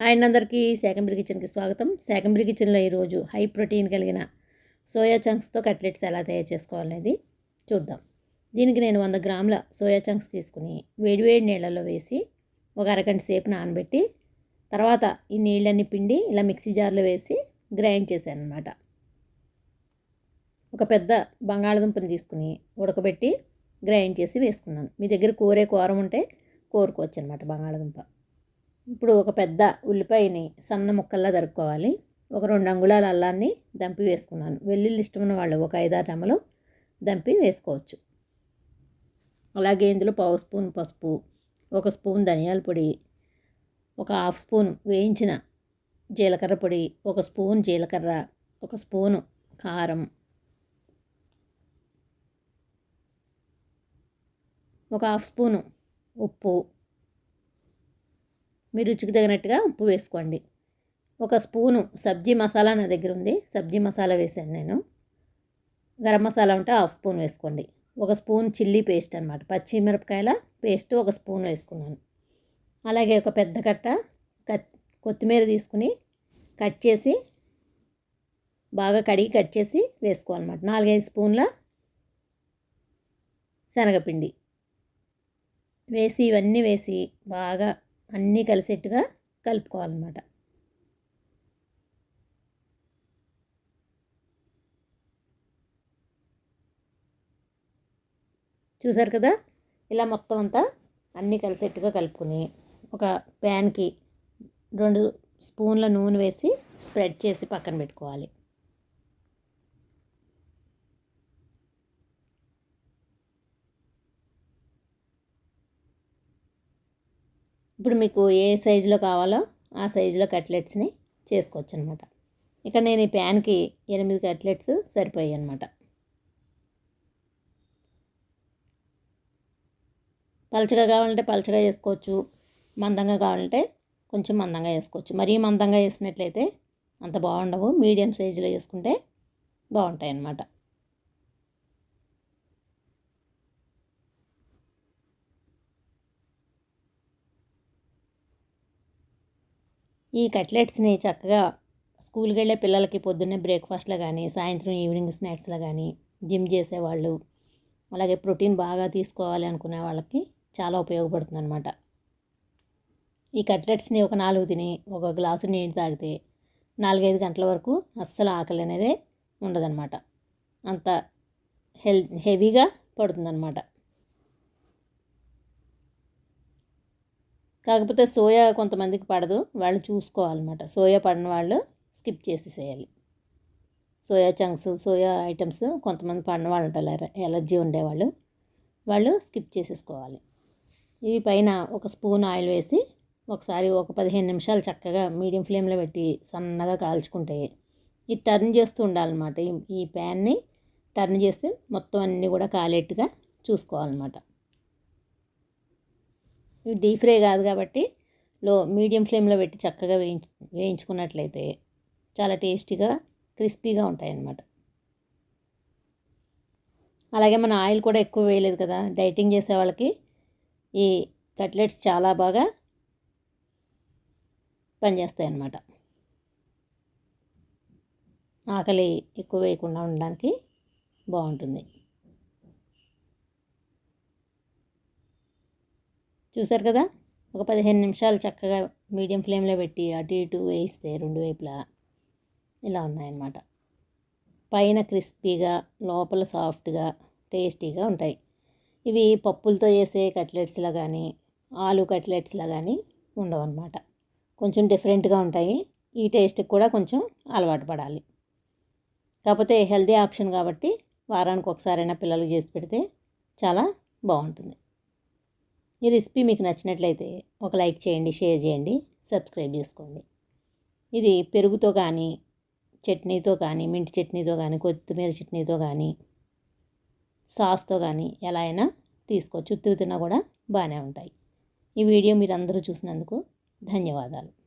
ఆయన అందరికీ శాకంబరి కిచెన్కి స్వాగతం. శాకంబరి కిచెన్లో ఈరోజు హై ప్రోటీన్ కలిగిన సోయా చంక్స్తో కట్లెట్స్ ఎలా తయారు చేసుకోవాలనేది చూద్దాం. దీనికి నేను వంద గ్రాముల సోయా చంక్స్ తీసుకుని వేడివేడి నీళ్ళలో వేసి ఒక అరగంట సేపు నానబెట్టి తర్వాత ఈ నీళ్ళన్ని పిండి ఇలా మిక్సీ జార్లో వేసి గ్రైండ్ చేశాను అనమాట ఒక పెద్ద బంగాళదుంపని తీసుకుని ఉడకబెట్టి గ్రైండ్ చేసి వేసుకున్నాను. మీ దగ్గర కూరే కూరం ఉంటే కోరుకోవచ్చు అనమాట బంగాళదుంప. ఇప్పుడు ఒక పెద్ద ఉల్లిపాయని సన్న ముక్కల్లా దరుక్కోవాలి ఒక రెండు అంగుళాల అల్లాన్ని దంపి వేసుకున్నాను. వెల్లుల్లి ఇష్టం ఉన్న వాళ్ళు ఒక ఐదారు రెమ్మలు దంపి వేసుకోవచ్చు. అలాగే ఇందులో పావు స్పూన్ పసుపు ఒక స్పూన్ ధనియాల పొడి ఒక హాఫ్ స్పూన్ వేయించిన జీలకర్ర పొడి ఒక స్పూన్ జీలకర్ర ఒక స్పూను కారం ఒక హాఫ్ స్పూను ఉప్పు మీ రుచికి తగినట్టుగా ఉప్పు వేసుకోండి. ఒక స్పూను సబ్జీ మసాలా నా దగ్గర ఉంది. సబ్జీ మసాలా వేసాను నేను. గరం మసాలా ఉంటే హాఫ్ స్పూన్ వేసుకోండి. ఒక స్పూన్ చిల్లీ పేస్ట్ అనమాట పచ్చిమిరపకాయల పేస్ట్ ఒక స్పూన్ వేసుకున్నాను. అలాగే ఒక పెద్ద కట్ట కొత్తిమీర తీసుకుని కట్ చేసి బాగా కడిగి కట్ చేసి వేసుకోవాలన్నమాట. నాలుగైదు స్పూన్ల శనగపిండి. వేసి ఇవన్నీ వేసి బాగా అన్నీ కలిసేట్టుగా కలుపుకోవాలన్నమాట. చూసారు కదా? ఇలా మొత్తం అంతా అన్నీ కలిసేట్టుగా కలుపుకొని ఒక ప్యాన్కి రెండు స్పూన్ల నూనె వేసి స్ప్రెడ్ చేసి పక్కన పెట్టుకోవాలి. ఇప్పుడు మీకు ఏ సైజులో కావాలో ఆ సైజులో కట్లెట్స్ని చేసుకోవచ్చు అనమాట ఇక్కడ నేను ఈ ప్యాన్కి ఎనిమిది కట్లెట్స్ సరిపోయాయి అనమాట. పలచగా కావాలంటే పలచగా చేసుకోవచ్చు మందంగా కావాలంటే కొంచెం మందంగా వేసుకోవచ్చు మరీ మందంగా వేసినట్లయితే అంత బాగుండవు మీడియం సైజులో వేసుకుంటే బాగుంటాయి అన్నమాట ఈ కట్లెట్స్ని చక్కగా స్కూల్కి వెళ్ళే పిల్లలకి పొద్దున్నే బ్రేక్ఫాస్ట్లో కానీ సాయంత్రం ఈవినింగ్ స్నాక్స్లో కానీ జిమ్ చేసేవాళ్ళు అలాగే ప్రోటీన్ బాగా తీసుకోవాలి అనుకునే వాళ్ళకి చాలా ఉపయోగపడుతుంది అనమాట ఈ కట్లెట్స్ని ఒక నాలుగు తిని ఒక గ్లాసు నీళ్ళు తాగితే నాలుగైదు గంటల వరకు అస్సలు ఆకలి అనేది ఉండదన్నమాట. అంత హెల్ హెవీగా పడుతుందన్నమాట. కాకపోతే సోయా కొంతమందికి పడదు. వాళ్ళు చూసుకోవాలన్నమాట. సోయా పడిన వాళ్ళు స్కిప్ చేసేసేయాలి. సోయా చంక్స్ సోయా ఐటమ్స్ కొంతమంది పడిన వాళ్ళు ఉంటారు ఎలర్జీ ఉండేవాళ్ళు. వాళ్ళు స్కిప్ చేసేసుకోవాలి. ఇవి పైన ఒక స్పూన్ ఆయిల్ వేసి ఒకసారి ఒక పదిహేను నిమిషాలు చక్కగా మీడియం ఫ్లేమ్లో పెట్టి సన్నగా కాల్చుకుంటే ఇది టర్న్ చేస్తూ ఉండాలన్నమాట. ఈ ప్యాన్ని టర్న్ చేస్తే మొత్తం అన్నీ కూడా కాలేట్టుగా చూసుకోవాలన్నమాట. ఇవి డీప్ ఫ్రై కాదు కాబట్టి లో మీడియం ఫ్లేమ్లో పెట్టి చక్కగా వేయించు వేయించుకున్నట్లయితే చాలా టేస్టీగా క్రిస్పీగా ఉంటాయి అన్నమాట అలాగే మన ఆయిల్ కూడా ఎక్కువ వేయలేదు కదా డైటింగ్ చేసే వాళ్ళకి ఈ కట్లెట్స్ చాలా బాగా పనిచేస్తాయి అన్నమాట ఆకలి ఎక్కువ వేయకుండా ఉండడానికి బాగుంటుంది. చూసారు కదా? ఒక పదిహేను నిమిషాలు చక్కగా మీడియం ఫ్లేమ్లో పెట్టి అటు ఇటు వేయిస్తే రెండు వైపులా ఇలా ఉన్నాయన్నమాట. పైన క్రిస్పీగా లోపల సాఫ్ట్గా టేస్టీగా ఉంటాయి. ఇవి పప్పులతో చేసే కట్లెట్స్లా కానీ ఆలు కట్లెట్స్లా కానీ ఉండవు అనమాట కొంచెం డిఫరెంట్గా ఉంటాయి. ఈ టేస్ట్కి కూడా కొంచెం అలవాటు పడాలి. కాకపోతే హెల్దీ ఆప్షన్ కాబట్టి వారానికి ఒకసారైనా పిల్లలకు చేసి పెడితే చాలా బాగుంటుంది. ఈ రెసిపీ మీకు నచ్చినట్లయితే ఒక లైక్ చేయండి షేర్ చేయండి సబ్స్క్రైబ్ చేసుకోండి. ఇది పెరుగుతో కానీ చట్నీతో కానీ మింటి చట్నీతో కానీ కొత్తిమీర చట్నీతో కానీ సాస్తో కానీ ఎలా అయినా తీసుకోవచ్చు. ఉత్తుకు తిన్నా కూడా బాగానే ఉంటాయి. ఈ వీడియో మీరు అందరూ చూసినందుకు ధన్యవాదాలు.